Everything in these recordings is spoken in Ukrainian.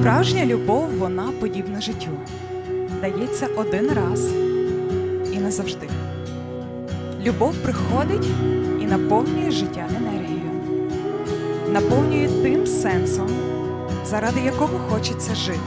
Справжня любов, вона подібна життю. Дається один раз і назавжди. Любов приходить і наповнює життя енергією, наповнює тим сенсом, заради якого хочеться жити.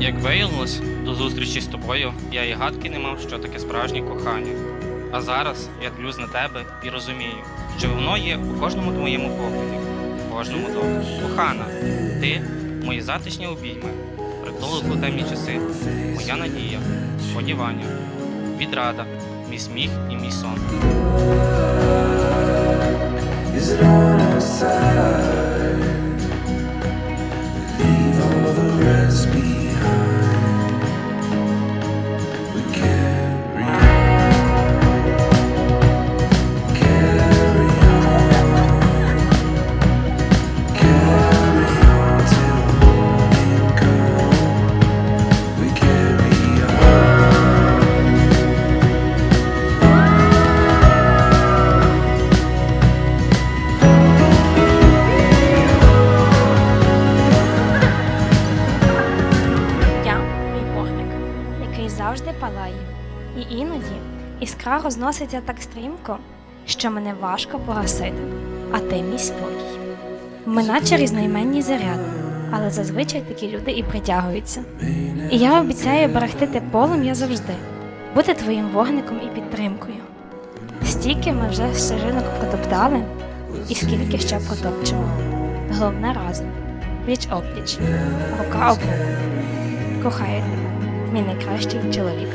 Як виявилось, до зустрічі з тобою я і гадки не мав, що таке справжнє кохання. А зараз я дивлюсь на тебе і розумію, що воно є у кожному твоєму погляді, у кожному домі. Кохана, ти мої затишні обійми, притулок у темні часи, моя надія, сподівання, відрада, мій сміх і мій сон. Іноді іскра розноситься так стрімко, що мене важко погасити, а ти мій спокій. Ми наче різноіменні заряди, але зазвичай такі люди і притягуються. І я обіцяю берегти те полум'я завжди, бути твоїм вогником і підтримкою. Стільки ми вже стежинок протоптали, і скільки ще протопчемо. Головне разом, пліч опліч, рука об руку. Кохаю тебе, мій найкращий чоловік.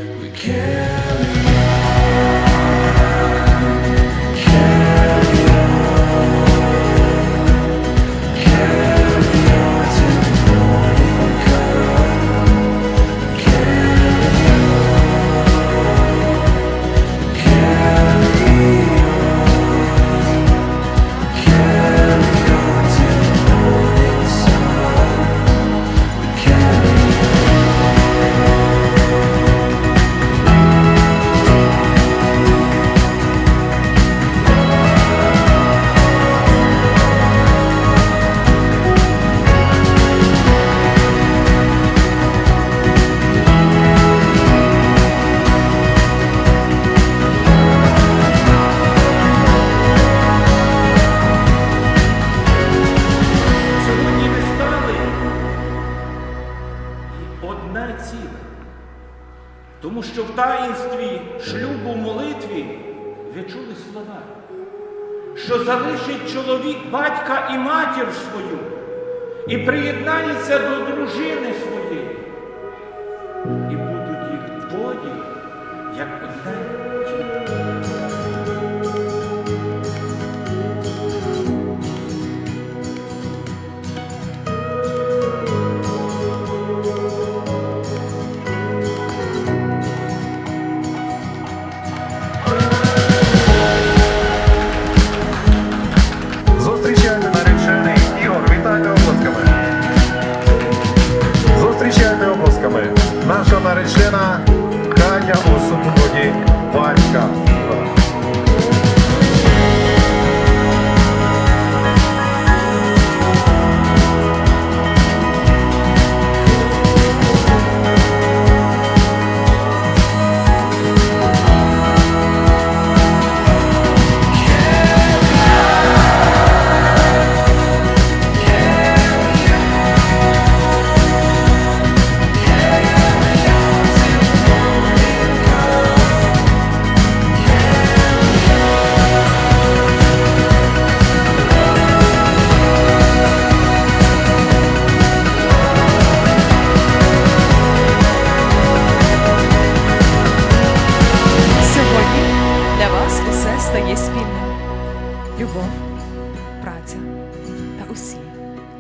Тому що в таїнстві шлюбу молитві ви чули слова, що залишить чоловік батька і матір свою і приєднається до дружини своєї. І будуть їх двоє, як одне батька любов, праця та усі,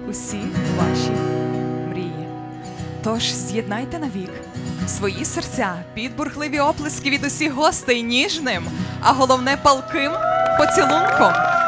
усі ваші мрії. Тож з'єднайте навік свої серця під бурхливі оплески від усіх гостей ніжним, а головне палким поцілунком.